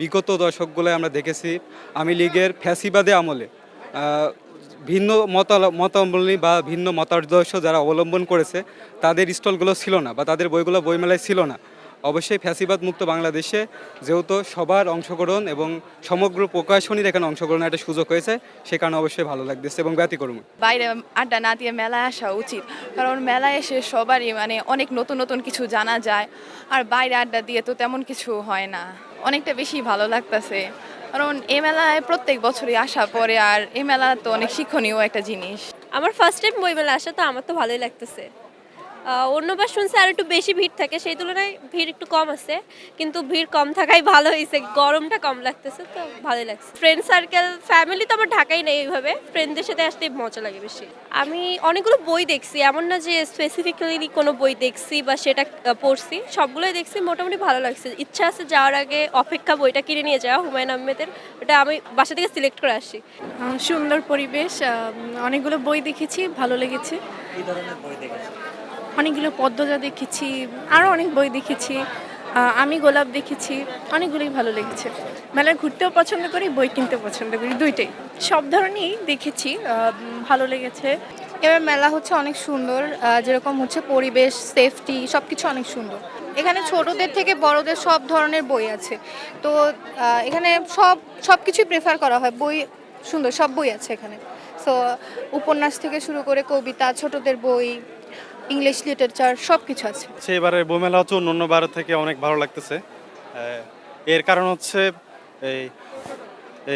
বিগত দশকগুলোয় আমরা দেখেছি আমি লীগের ফ্যাসিবাদে আমলে ভিন্ন মত মতাবলম্বী বা ভিন্ন মতাদর্শ যারা অবলম্বন করেছে, তাদের স্টলগুলো ছিল না বা তাদের বইগুলো বইমেলায় ছিল না। অবশ্যই ফ্যাসিবাদ মুক্ত বাংলাদেশে যেহেতু সবার অংশগ্রহণ এবং সমগ্র প্রকাশনীর এখানে অংশগ্রহণের একটা সুযোগ হয়েছে, সে কারণে অবশ্যই ভালো লাগতেছে এবং ব্যতিক্রম। বাইরে আড্ডা না দিয়ে মেলায় আসা উচিত, কারণ মেলায় এসে সবারই মানে অনেক নতুন নতুন কিছু জানা যায়, আর বাইরে আড্ডা দিয়ে তো তেমন কিছু হয় না। অনেকটা বেশি ভালো লাগতেছে। কারণ এই মেলায় প্রত্যেক বছরই আসা পরে আর এই মেলা তো অনেক শিক্ষণীয় একটা জিনিস। আমার ফার্স্ট টাইম বইমেলা আসা, তো আমার তো ভালোই লাগতেছে। অন্যবার শুনছি আর একটু বেশি ভিড় থাকে। সেই তুলনায় ভিড় একটু কম আছে কিন্তু ভিড় কম থাকাই ভালো হয়েছে। গরমটা কম লাগতেছে তো ভালোই লাগছে। ফ্রেন্ড সার্কেল ফ্যামিলি তো আমার ঢাকাই নেই এইভাবে। ফ্রেন্ডদের সাথে আসতে মজা লাগে বেশি। আমি অনেকগুলো বই দেখছি এমন না যে স্পেসিফিক্যালি কোনো বই দেখছি বা সেটা পড়ছি। সবগুলোই দেখছি মোটামুটি ভালো লাগছে। ইচ্ছা আছে যাওয়ার আগে অপেক্ষা বইটা কিনে নিয়ে যাওয়া হুমায়ুন আহমেদের। ওটা আমি বাসা থেকে সিলেক্ট করে আসি। সুন্দর পরিবেশ অনেকগুলো বই দেখেছি ভালো লেগেছে। অনেকগুলো পদ্মজা দেখেছি, আরও অনেক বই দেখেছি আমি গোলাপ দেখেছি, অনেকগুলোই ভালো লেগেছে। মেলায় ঘুরতেও পছন্দ করি, বই কিনতে পছন্দ করি, দুইটাই। সব ধরনেরই দেখেছি ভালো লেগেছে। এবার মেলা হচ্ছে অনেক সুন্দর যেরকম হচ্ছে পরিবেশ সেফটি সব কিছু অনেক সুন্দর। এখানে ছোটদের থেকে বড়দের সব ধরনের বই আছে। তো এখানে সব সব কিছুই প্রেফার করা হয়, বই সুন্দর, সব বই আছে এখানে। সো উপন্যাস থেকে শুরু করে কবিতা, ছোটদের বই ইংলিশ লিটারেচার সব কিছু আছে এবারে বইমেলা হচ্ছে অন্য বারের থেকে অনেক ভালো লাগতেছে। এর কারণ হচ্ছে এই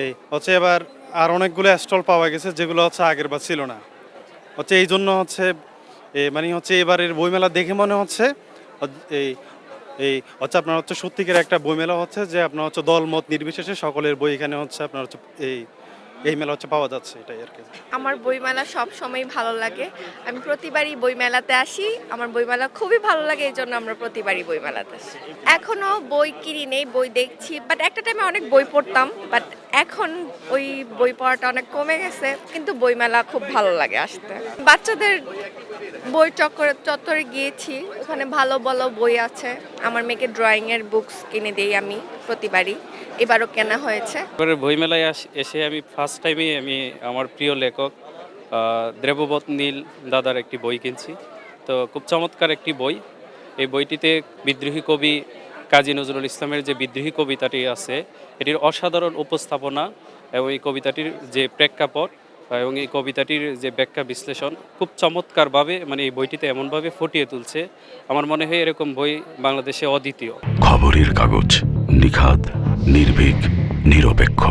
এই, হচ্ছে এবার আর অনেকগুলো স্টল পাওয়া গেছে যেগুলো হচ্ছে আগের বার ছিল না। হচ্ছে এই জন্য হচ্ছে মানে হচ্ছে এবারের বইমেলা দেখে মনে হচ্ছে এই এই, হচ্ছে আপনার হচ্ছে সত্যিকার একটা বইমেলা হচ্ছে যে আপনার হচ্ছে দলমত নির্বিশেষে সকলের বই এখানে হচ্ছে আপনার হচ্ছে এই এই মেলা হচ্ছে পাওয়া যাচ্ছে, এটাই আর কি। আমার বইমেলা সব সময় ভালো লাগে। আমি প্রতিবারই বইমেলাতে আসি। আমার বইমেলা খুবই ভালো লাগে, এই জন্য আমরা প্রতিবারই বইমেলাতে আসি। এখনও বই কিনি নেই, বই দেখছি বাট একটা টাইমে অনেক বই পড়তাম বাট এখন ওই বই পড়াটা অনেক কমে গেছে, কিন্তু বইমেলা খুব ভালো লাগে আসতে। বাচ্চাদের বই চক্করে, চত্বরে গিয়েছি, ওখানে ভালো ভালো বই আছে। আমার মেয়েকে ড্রয়িংয়ের বুকস কিনে দিই আমি প্রতিবারই, এবারও কেনা হয়েছে। এবারে বইমেলায় এসে আমি ফার্স্ট টাইমে আমি আমার প্রিয় লেখক দেবব্রত নীল দাদার একটি বই কিনছি। তো খুব চমৎকার একটি বই। এই বইটিতে বিদ্রোহী কবি কাজী নজরুল ইসলামের যে বিদ্রোহী কবিতাটি আছে, এটির অসাধারণ উপস্থাপনা এবং এই কবিতাটির যে প্রেক্ষাপট এবং এই কবিতাটির যে ব্যাখ্যা বিশ্লেষণ খুব চমৎকারভাবে মানে এই বইটিতে এমনভাবে ফুটিয়ে তুলছে। আমার মনে হয় এরকম বই বাংলাদেশে অদ্বিতীয়। খবরের কাগজ নিখাদ, নির্ভীক, নিরপেক্ষ।